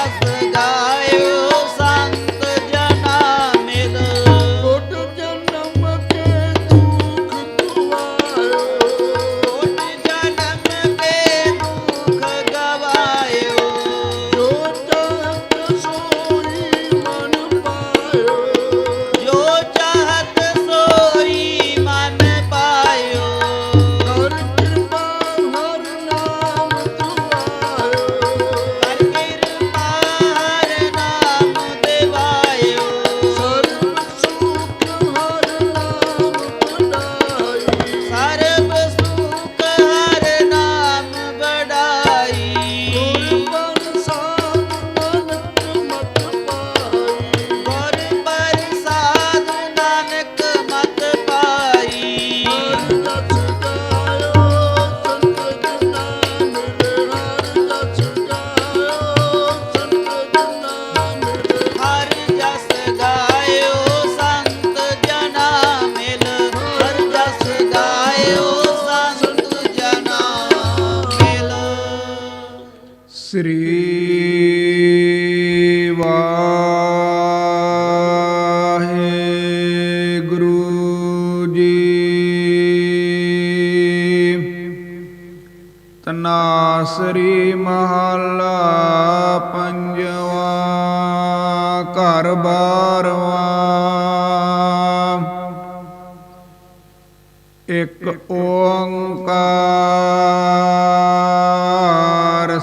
Sajda ਸ੍ਰੀ ਵਾਹਿਗੁਰੂ ਜੀ। ਤਨਾਸਰੀ ਮਹੱਲਾ ਪੰਜਵਾ ਘਰ ਬਾਰਵਾ। ਇੱਕ ਓੰਕਾਰ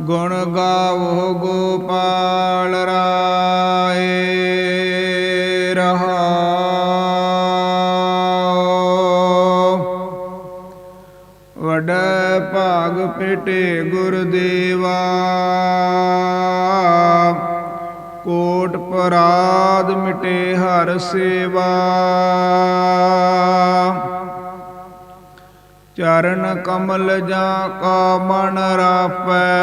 ਗੁਣ ਗਾਵੋ ਗੋਪਾਲ ਰਾਏ ਰਹਾਉ ਵਡੈ ਭਾਗ ਪੇਟੇ ਗੁਰਦੇਵਾ ਕੋਟ ਪਰਾਦ ਮਿਟੇ ਹਰ ਸੇਵਾ। ਚਰਨ ਕਮਲ ਜਾਂ ਕਾ ਮਨ ਰਾਪੈ।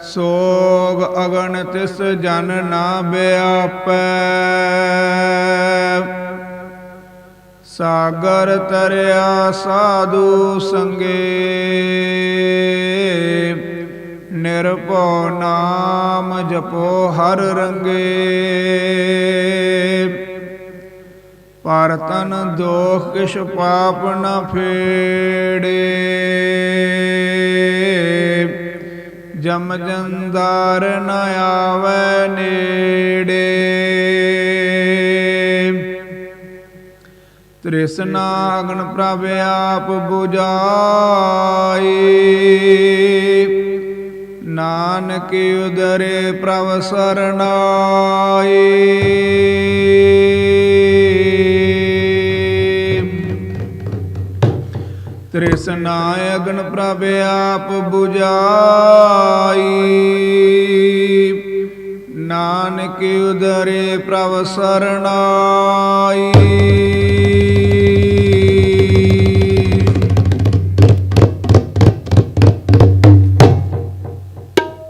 ਸੋਗ ਅਗਨ ਤਿਸ ਜਨ ਨਾ ਬਿਆਪੈ। ਸਾਗਰ ਤਰਿਆ ਸਾਧੂ ਸੰਗੇ। ਨਿਰਭਉ ਨਾਮ ਜਪੋ ਹਰ ਰੰਗੇ। ਪਰ ਤਨ ਦੋਖ ਕਿਛ ਪਾਪ ਨ ਫੇੜੇ। ਜਮ ਜੰਦਾਰ ਨ ਆਵੈ ਨੇੜੇ। ਤ੍ਰਿਸ਼ਨਾ ਅਗਨ ਪ੍ਰਭ ਆਪ 부ਜਾਈ ਨਾਨਕ ਉਦਰੇ ਪ੍ਰਭ ਸਰਣਾਈ। ਤ੍ਰਿਸ਼ਨਾ ਅਗਨ ਪ੍ਰਭ ਆਪ 부ਜਾਈ ਨਾਨਕ ਉਦਰੇ ਪ੍ਰਭ ਸਰਣਾਈ।